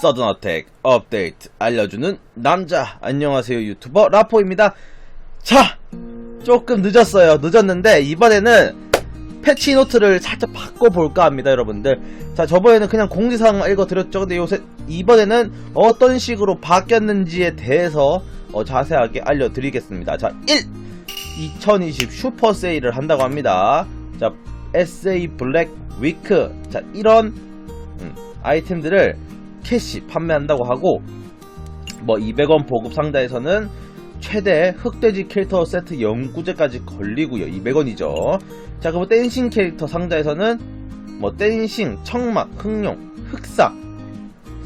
서든어택 업데이트 알려주는 남자. 안녕하세요 유튜버 라포입니다. 자 조금 늦었어요. 늦었는데 이번에는 패치 노트를 살짝 바꿔볼까 합니다 여러분들. 자 저번에는 그냥 공지사항 읽어드렸죠. 근데 요새 이번에는 어떤 식으로 바뀌었는지에 대해서 어, 자세하게 알려드리겠습니다. 자 1. 2020 슈퍼 세일을 한다고 합니다. 자 SA 블랙 위크. 자 이런 음, 아이템들을 캐시 판매한다고 하고 뭐 200원 보급 상자에서는 최대 흑돼지 캐릭터 세트 연구제까지 걸리고요. 200원이죠. 자 그리고 댄싱 캐릭터 상자에서는 뭐 댄싱, 청막, 흑룡, 흑사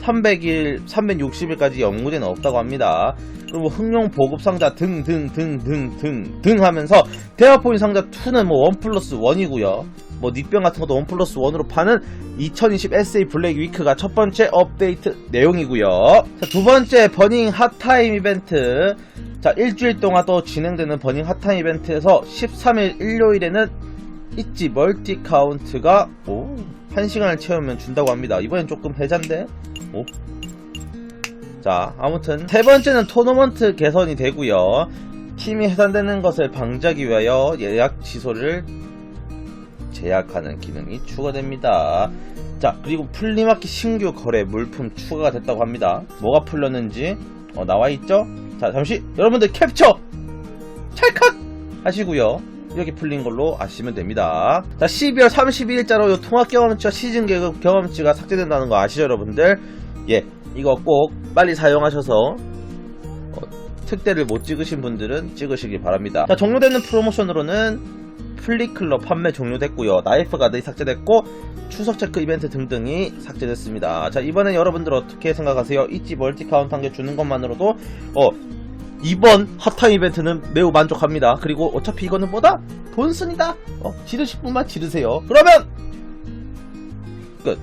300일, 360일까지 연구제는 없다고 합니다. 그리고 흑룡 보급 상자 등등등등등등 하면서 대화포인 상자 2는 뭐 1 플러스 1이고요 뭐 닉병 같은 것도 1 플러스 1으로 파는 2020 SA 블랙 위크가 첫 번째 업데이트 내용이고요. 자, 두 번째 버닝 핫타임 이벤트. 자 일주일 동안 또 진행되는 버닝 핫타임 이벤트에서 13일 일요일에는 있지 멀티 카운트가 오 1시간을 채우면 준다고 합니다. 이번엔 조금 해잔데? 오. 자 아무튼 세 번째는 토너먼트 개선이 되고요. 팀이 해산되는 것을 방지하기 위하여 예약 취소를 제약하는 기능이 추가됩니다 자 그리고 플리마켓 신규 거래 물품 추가가 됐다고 합니다 뭐가 풀렸는지 어, 나와있죠 자 잠시 여러분들 캡처 찰칵 하시고요 이렇게 풀린 걸로 아시면 됩니다. 자, 12월 32일자로 통합 경험치와 시즌 계급 경험치가 삭제된다는 거 아시죠, 여러분들? 예, 이거 꼭 빨리 사용하셔서 어, 특대를 못 찍으신 분들은 찍으시기 바랍니다. 자, 종료되는 프로모션으로는 플리클럽 판매 종료됐고요. 나이프 가드이 삭제됐고 추석 체크 이벤트 등등이 삭제됐습니다. 자, 이번엔 여러분들 어떻게 생각하세요? 있지 멀티 카운트 한 개 주는 것만으로도 어 이번 핫타임 이벤트는 매우 만족합니다. 그리고 어차피 이거는 뭐다? 돈 쓴이다. 어, 지르실 분만 지르세요. 그러면 끝.